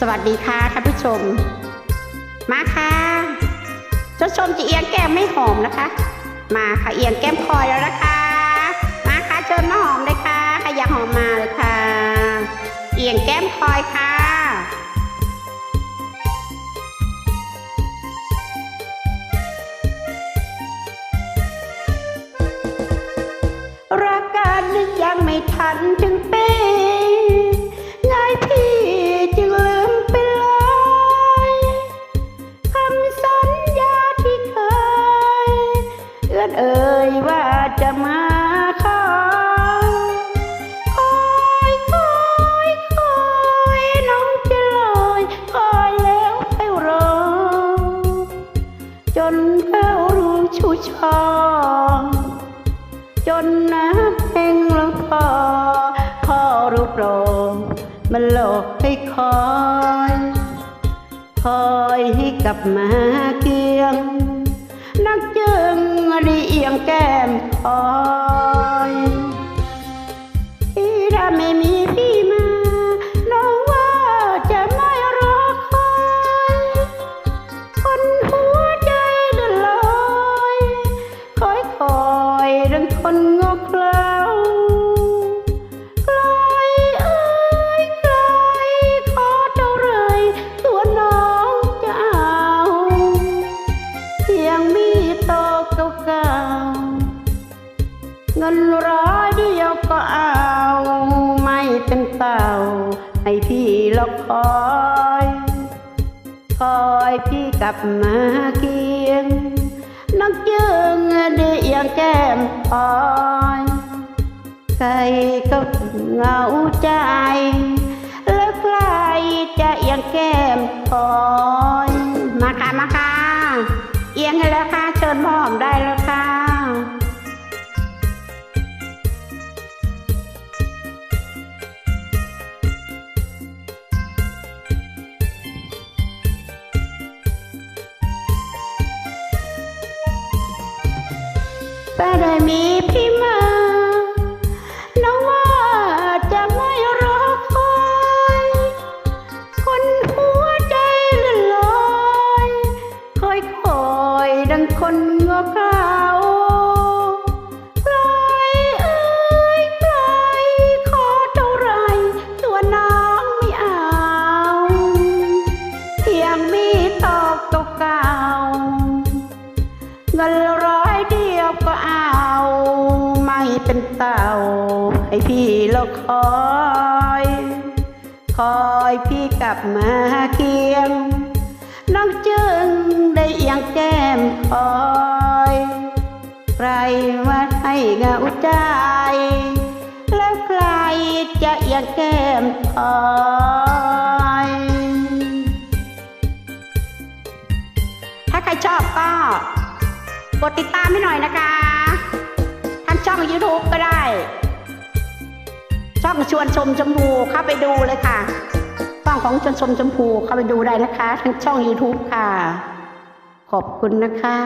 สวัสดีค่ะท่านผู้ชม มาค่ะเจะชมจะเอียงแก้มไม่หอมนะคะ มาค่ะเอียงแก้มคอยแล้วนะคะ มาค่ะเชิญมาหอมเลยค่ะใครอยากหอมมาเลยค่ะ เอียงแก้มคอยค่ะ รักกันยังไม่ทันถึง เอ่ยว่าจะมาขอคอยคอยคอยน้องจะลอยคอยแล้วไปรอ จนเขารู้ชูชอจนน้ำเพลงหลงพ่อพอรูปโปรงมันหลอกให้คอย คอยให้กลับมากียงนัก จึงรีเอียงแก้มคอยพี่ถ้าไม่มีพี่มาน้องว่าจะไม่รอคอยคนหัวใจเดือนลอยคอยคอยดังคนงอกเคลา มีโตเก่าๆเงินร้อยเดียวก็เอา ไม่เป็นเต่า ให้พี่ลอกคอย คอยพี่กลับมาเคียงนักยืงได้เอียงแก้มคอยใครก็เหงาใจ แล้วใครจะเอียงแก้มคอย เอียงให้แล้วค่ะ เชิญพ่อหอมได้แล้วค่ะแต่ไเงินร้อยเดียวก็เอา ไม่เป็นเต่า ให้พี่เราคอย คอยพี่กลับมาเคียง น้องจึงได้เอียงแก้มคอยใครว่าให้เงาใจ แล้วใครจะเอียงแก้มคอยถ้าใครชอบก็ กดติดตามให้หน่อยนะคะทางช่อง YouTube ก็ได้ ช่องชวนชมชมพูเข้าไปดูเลยค่ะช่องของชวนชมชมพูเข้าไปดูได้นะคะทางช่อง YouTube ค่ะ ขอบคุณนะคะ